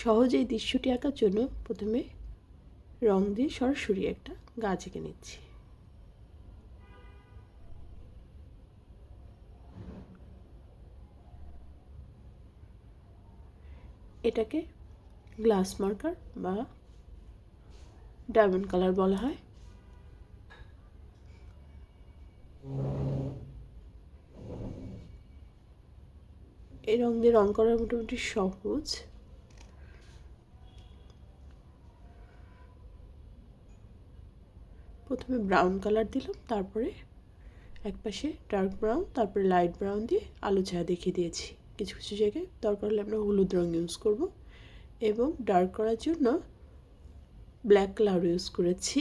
সহজে এই দৃশ্যটি আঁকার জন্য প্রথমে রং দিয়ে সরাসরি একটা গাছ এঁকে নিচ্ছি। এটাকে গ্লাস মার্কার বা ডায়মন্ড কালার বলা হয়। এই রং দিয়ে রং করা মোটামুটি সহজ। প্রথমে ব্রাউন কালার দিলাম, তারপরে এক পাশে ডার্ক ব্রাউন তারপরে লাইট ব্রাউন দিয়ে আলো ছায়া দেখিয়ে দিয়েছি। কিছু কিছু জায়গায় দরকার হলে আমরা হলুদ রং ইউজ করব এবং ডার্ক করার জন্য ব্ল্যাক কালার ইউজ করেছি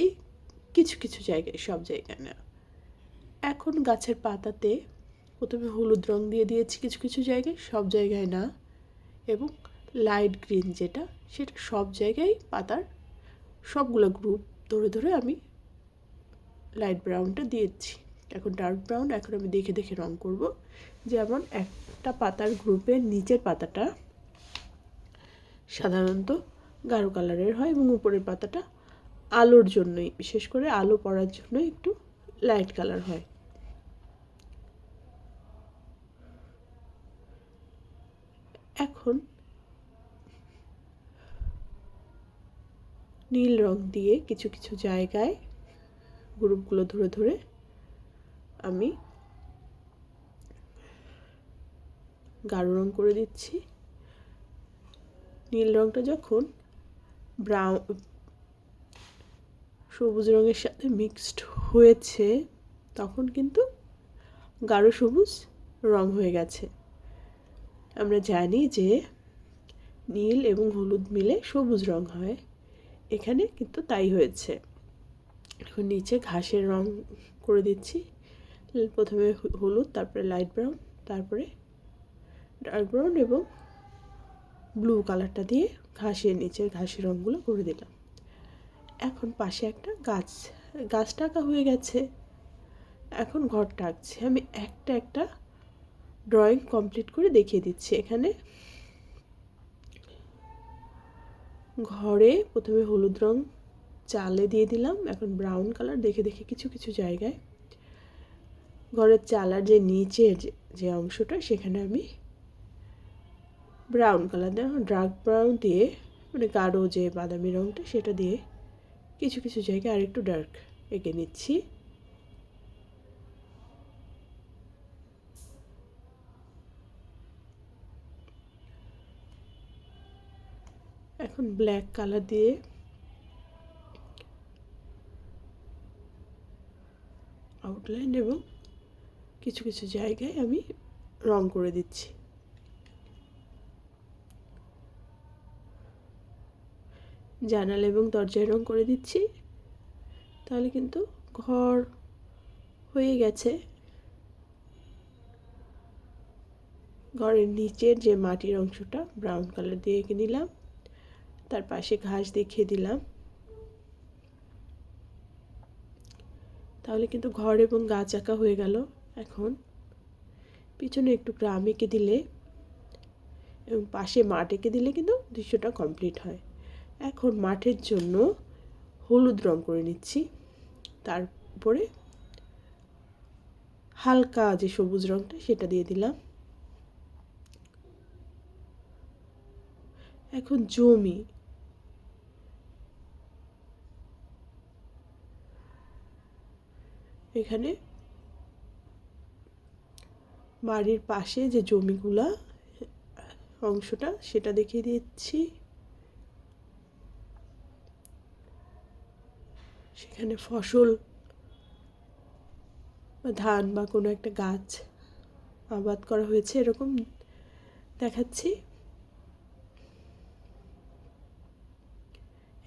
কিছু কিছু জায়গায়, সব জায়গায় না। এখন গাছের পাতাতে প্রথমে হলুদ রং দিয়ে দিয়েছি কিছু কিছু জায়গায়, সব জায়গায় না এবং লাইট গ্রিন যেটা, সেটা সব জায়গায় পাতার সবগুলো গ্রুপ ধরে ধরে আমি লাইট ব্রাউনটা দিয়েছি। এখন ডার্ক ব্রাউন এখন আমি দেখে দেখে রং করব। যেমন একটা পাতার গ্রুপের নিচের পাতাটা সাধারণত গাঢ় কালারের হয় এবং উপরের পাতাটা আলোর জন্যই, বিশেষ করে আলো পড়ার জন্য একটু লাইট কালার হয়। এখন নীল রং দিয়ে কিছু কিছু জায়গায় গ্রুপগুলো ধরে ধরে আমি গাঢ় রং করে দিচ্ছি। নীল রংটা যখন ব্রাউন সবুজ রঙের সাথে মিক্সড হয়েছে, তখন কিন্তু গাঢ় সবুজ রং হয়ে গেছে। আমরা জানি যে নীল এবং হলুদ মিলে সবুজ রং হয়। এখানে কিন্তু তাই হয়েছে। এখন নিচে ঘাসের রং করে দিচ্ছি। প্রথমে হলুদ, তারপরে লাইট ব্রাউন তারপরে ডার্ক ব্রাউন এবং ব্লু কালারটা দিয়ে ঘাসের নিচের ঘাসের রঙগুলো করে দিলাম। এখন পাশে একটা গাছ গাছটা আঁকা হয়ে গেছে। এখন ঘরটা আঁকছি আমি একটা একটা ড্রয়িং কমপ্লিট করে দেখিয়ে দিচ্ছি। এখানে ঘরে প্রথমে হলুদ রং চালে দিয়ে দিলাম। এখন ব্রাউন কালার দেখে দেখে কিছু কিছু জায়গায়। ঘরের চালার যে নিচের যে অংশটা, সেখানে আমি ব্রাউন কালার দেওয়া ডার্ক ব্রাউন দিয়ে মানে গাঢ় যে বাদামি রঙটা সেটা দিয়ে কিছু কিছু জায়গায় আরেকটু ডার্ক এঁকে নিচ্ছি। এখন ব্ল্যাক কালার দিয়ে আউটলাইন এবং কিছু কিছু জায়গায় আমি রং করে দিচ্ছি। জানালা এবং দরজায় রং করে দিচ্ছি। তাহলে কিন্তু ঘর হয়ে গেছে। ঘরের নিচের যে মাটির অংশটা ব্রাউন কালার দিয়ে এঁকে নিলাম। তার পাশে ঘাস দেখিয়ে দিলাম। তাহলে কিন্তু ঘর এবং গাছ আঁকা হয়ে গেল এখন। পিছনে একটু গ্রাম এঁকে দিলে এবং পাশে মাঠ এঁকে দিলে কিন্তু দৃশ্যটা কমপ্লিট হয়। এখন মাঠের জন্য হলুদ রং করে নিচ্ছি। তারপরে হালকা যে সবুজ রংটা সেটা দিয়ে দিলাম। এখন জমি এখানে বাড়ির পাশে যে জমিগুলা, অংশটা, সেটা দেখিয়ে দিচ্ছি। সেখানে ফসল বা ধান বা কোনো একটা গাছ আবাদ করা হয়েছে, এরকম দেখাচ্ছি।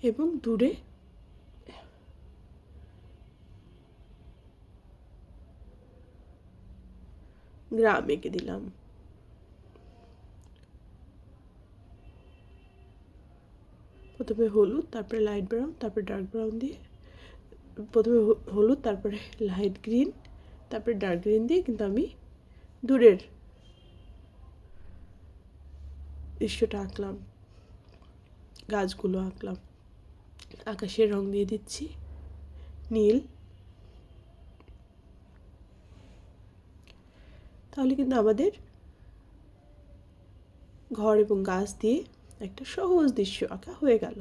এবং দূরে গ্রাম এঁকে দিলাম। প্রথমে হলুদ, তারপরে লাইট ব্রাউন তারপরে ডার্ক ব্রাউন দিয়ে, প্রথমে হলুদ, তারপরে লাইট গ্রিন তারপরে ডার্ক গ্রিন দিয়ে কিন্তু আমি দূরের দৃশ্যটা আঁকলাম, গাছগুলো আঁকলাম। আকাশের রং দিয়ে দিচ্ছি, নীল। তাহলে কিন্তু আমাদের ঘর এবং গাছ দিয়ে একটা সহজ দৃশ্য আঁকা হয়ে গেল।